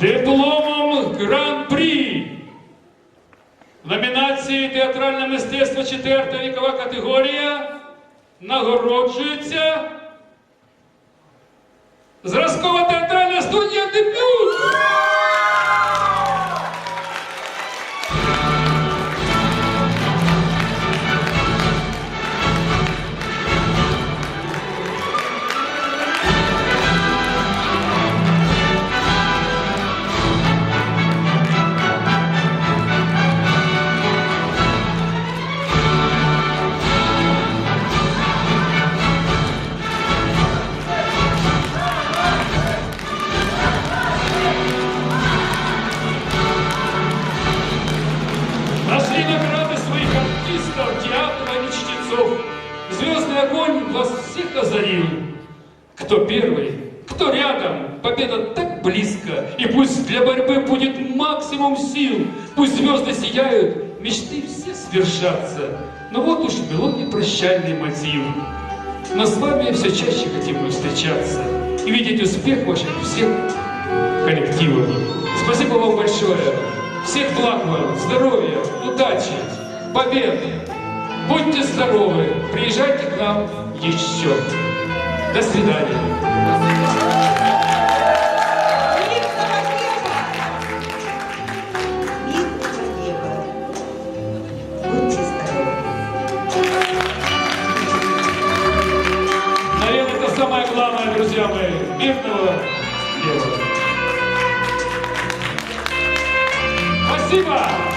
дипломом гран-прі номінації Театральне мистецтво 4 вікова категорія нагороджується зразкова театральна студія дебют. Артистов, театра и чтецов. Звездный огонь вас всех озарил. Кто первый, кто рядом, победа так близко. И пусть для борьбы будет максимум сил. Пусть звезды сияют, мечты все свершатся. Но вот уж мелодий прощальный мотив. Но с вами все чаще хотим мы встречаться и видеть успех ваших всех коллективов. Спасибо вам большое. Всех благ вам, здоровья, удачи, победы. Будьте здоровы, приезжайте к нам еще. До свидания. Наверное, это самое главное, друзья мои. Мирного неба. Спасибо!